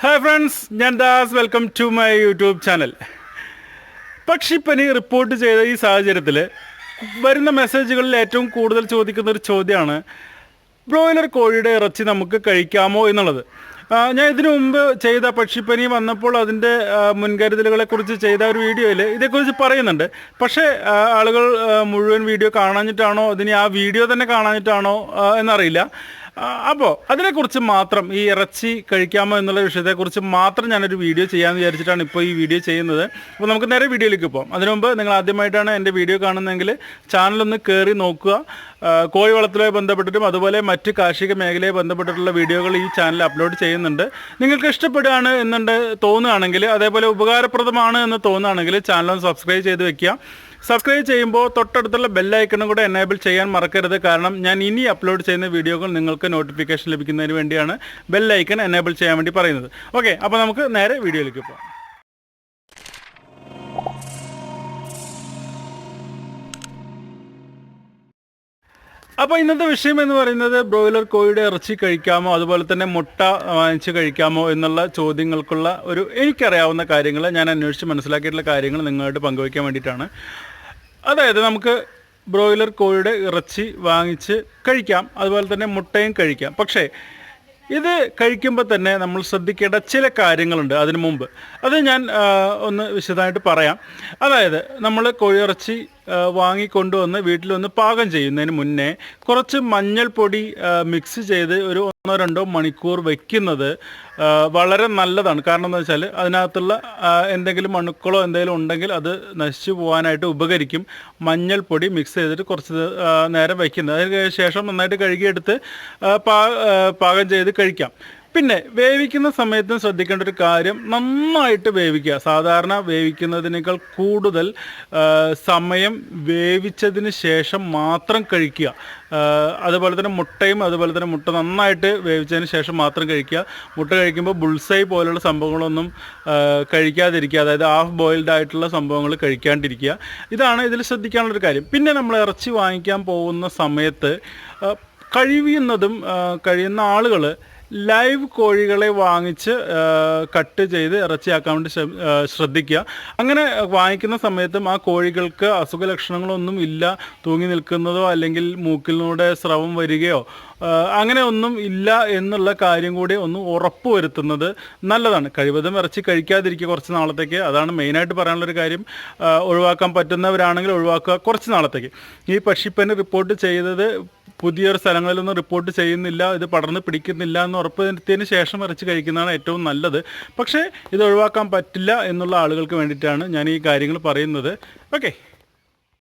Hi friends ഞാൻ Das. Welcome to my YouTube channel പക്ഷിപ്പനി report ചെയ്ത ഈ സാഹചര്യത്തിൽ വരുന്ന മെസ്സേജുകളിൽ ഏറ്റവും കൂടുതൽ ചോദിക്കുന്ന ഒരു ചോദ്യമാണ് ബ്രോയിലർ കോഴിയുടെ ഇറച്ചി നമുക്ക് കഴിക്കാമോ എന്നുള്ളത്. ഞാൻ ഇതിനു മുമ്പ് ചെയ്ത പക്ഷിപ്പനി വന്നപ്പോൾ അതിന്റെ മുൻകരുതലുകളെക്കുറിച്ച് ചെയ്ത ഒരു വീഡിയോയിൽ ഇതേക്കുറിച്ച് പറയുന്നുണ്ട്. പക്ഷേ ആളുകൾ മുഴുവൻ വീഡിയോ കാണാഞ്ഞിട്ടാണോ? അതിന് ആ വീഡിയോ തന്നെ കാണാഞ്ഞിട്ടാണോ? എന്നറിയില്ല. അപ്പോൾ അതിനെക്കുറിച്ച് മാത്രം ഈ ഇറച്ചി കഴിക്കാമോ എന്നുള്ള വിഷയത്തെക്കുറിച്ച് മാത്രം ഞാനൊരു വീഡിയോ ചെയ്യാമെന്ന് വിചാരിച്ചിട്ടാണ് ഇപ്പോൾ ഈ വീഡിയോ ചെയ്യുന്നത്. അപ്പോൾ നമുക്ക് നേരെ വീഡിയോയിലേക്ക് പോകാം. അതിനു മുമ്പ് നിങ്ങൾ ആദ്യമായിട്ടാണ് എന്റെ വീഡിയോ കാണുന്നതെങ്കിൽ ചാനലൊന്ന് കയറി നോക്കുക. കോഴി വളർത്തലുമായി ബന്ധപ്പെട്ടിട്ടും അതുപോലെ മറ്റ് കാർഷിക മേഖലയെ ബന്ധപ്പെട്ടിട്ടുള്ള വീഡിയോകൾ ഈ ചാനൽ അപ്ലോഡ് ചെയ്യുന്നുണ്ട്. നിങ്ങൾക്ക് ഇഷ്ടപ്പെടുകയാണ് എന്നുണ്ട് തോന്നുകയാണെങ്കിൽ അതേപോലെ ഉപകാരപ്രദമാണ് എന്ന് തോന്നുകയാണെങ്കിൽ ചാനലൊന്ന് സബ്സ്ക്രൈബ് ചെയ്ത് വെക്കുക. സബ്സ്ക്രൈബ് ചെയ്യുമ്പോൾ തൊട്ടടുത്തുള്ള ബെല്ലൈക്കണും കൂടെ എനേബിൾ ചെയ്യാൻ മറക്കരുത്. കാരണം ഞാൻ ഇനി അപ്ലോഡ് ചെയ്യുന്ന വീഡിയോകൾ നിങ്ങൾക്ക് നോട്ടിഫിക്കേഷൻ ലഭിക്കുന്നതിന് വേണ്ടിയാണ് ബെല്ലൈക്കൺ എനേബിൾ ചെയ്യാൻ വേണ്ടി പറയുന്നത്. ഓക്കെ അപ്പോൾ നമുക്ക് നേരെ വീഡിയോയിലേക്ക് പോകാം. അപ്പോൾ ഇന്നത്തെ വിഷയം എന്ന് പറയുന്നത് ബ്രോയിലർ കോഴിയുടെ ഇറച്ചി കഴിക്കാമോ അതുപോലെ തന്നെ മുട്ട വാങ്ങിച്ച് കഴിക്കാമോ എന്നുള്ള ചോദ്യങ്ങൾക്കുള്ള ഒരു എനിക്കറിയാവുന്ന കാര്യങ്ങൾ ഞാൻ അന്വേഷിച്ച് മനസ്സിലാക്കിയിട്ടുള്ള കാര്യങ്ങൾ നിങ്ങളായിട്ട് പങ്കുവയ്ക്കാൻ വേണ്ടിയിട്ടാണ്. അതായത് നമുക്ക് ബ്രോയിലർ കോഴിയുടെ ഇറച്ചി വാങ്ങിച്ച് കഴിക്കാം അതുപോലെ തന്നെ മുട്ടയും കഴിക്കാം. പക്ഷേ ഇത് കഴിക്കുമ്പോൾ തന്നെ നമ്മൾ ശ്രദ്ധിക്കേണ്ട ചില കാര്യങ്ങളുണ്ട് അതിനു മുമ്പ്. അത് ഞാൻ ഒന്ന് വിശദമായിട്ട് പറയാം. അതായത് നമ്മൾ കോഴിയിറച്ചി വാങ്ങിക്കൊണ്ടുവന്ന് വീട്ടിലൊന്ന് പാകം ചെയ്യുന്നതിന് മുന്നേ കുറച്ച് മഞ്ഞൾപ്പൊടി മിക്സ് ചെയ്ത് ഒരു ഒന്നോ രണ്ടോ മണിക്കൂർ വെക്കുന്നത് വളരെ നല്ലതാണ്. കാരണം എന്താ വെച്ചാൽ അതിനകത്തുള്ള എന്തെങ്കിലും അണുക്കളോ എന്തെങ്കിലും ഉണ്ടെങ്കിൽ അത് നശിച്ചു പോകാനായിട്ട് ഉപകരിക്കും. മഞ്ഞൾപ്പൊടി മിക്സ് ചെയ്തിട്ട് കുറച്ച് നേരം വയ്ക്കുന്നത് അതിന് ശേഷം നന്നായിട്ട് കഴുകിയെടുത്ത് പാകം ചെയ്ത് കഴിക്കാം. പിന്നെ വേവിക്കുന്ന സമയത്ത് ശ്രദ്ധിക്കേണ്ട ഒരു കാര്യം നന്നായിട്ട് വേവിക്കുക. സാധാരണ വേവിക്കുന്നതിനേക്കാൾ കൂടുതൽ സമയം വേവിച്ചതിന് ശേഷം മാത്രം കഴിക്കുക. അതുപോലെ തന്നെ മുട്ടയും അതുപോലെ തന്നെ മുട്ട നന്നായിട്ട് വേവിച്ചതിന് ശേഷം മാത്രം കഴിക്കുക. മുട്ട കഴിക്കുമ്പോൾ ബുൾസൈ പോലുള്ള സംഭവങ്ങളൊന്നും കഴിക്കാതിരിക്കുക. അതായത് ഹാഫ് ബോയിൽഡ് ആയിട്ടുള്ള സംഭവങ്ങൾ കഴിക്കാണ്ടിരിക്കുക. ഇതാണ് ഇതിൽ ശ്രദ്ധിക്കാനുള്ളൊരു കാര്യം. പിന്നെ നമ്മൾ ഇറച്ചി വാങ്ങിക്കാൻ പോകുന്ന സമയത്ത് കഴിയുന്നതും കഴിയുന്ന ആളുകൾ ലൈവ് കോഴികളെ വാങ്ങിച്ച് കട്ട് ചെയ്ത് ഇറച്ചിയാക്കാൻ വേണ്ടി ശ്രദ്ധിക്കുക. അങ്ങനെ വാങ്ങിക്കുന്ന സമയത്തും ആ കോഴികൾക്ക് അസുഖ ലക്ഷണങ്ങളൊന്നും ഇല്ല. തൂങ്ങി നിൽക്കുന്നതോ അല്ലെങ്കിൽ മൂക്കിലൂടെ സ്രവം വരികയോ അങ്ങനെ ഒന്നും ഇല്ല എന്നുള്ള കാര്യം കൂടി ഒന്ന് ഉറപ്പ് വരുത്തുന്നത് നല്ലതാണ്. കഴിവതും ഇറച്ചി കഴിക്കാതിരിക്കുക കുറച്ച് നാളത്തേക്ക്. അതാണ് മെയിനായിട്ട് പറയാനുള്ളൊരു കാര്യം. ഒഴിവാക്കാൻ പറ്റുന്നവരാണെങ്കിൽ ഒഴിവാക്കുക കുറച്ച് നാളത്തേക്ക്. ഈ പക്ഷിപ്പനി റിപ്പോർട്ട് ചെയ്തത് പുതിയൊരു സ്ഥലങ്ങളിലൊന്നും റിപ്പോർട്ട് ചെയ്യുന്നില്ല. ഇത് പടർന്ന് പിടിക്കുന്നില്ല എന്ന് ഉറപ്പ് വരുത്തിയതിന് ശേഷം ഇറച്ചി കഴിക്കുന്നതാണ് ഏറ്റവും നല്ലത്. പക്ഷേ ഇത് ഒഴിവാക്കാൻ പറ്റില്ല എന്നുള്ള ആളുകൾക്ക് വേണ്ടിയിട്ടാണ് ഞാൻ ഈ കാര്യങ്ങൾ പറയുന്നത്. ഓക്കെ.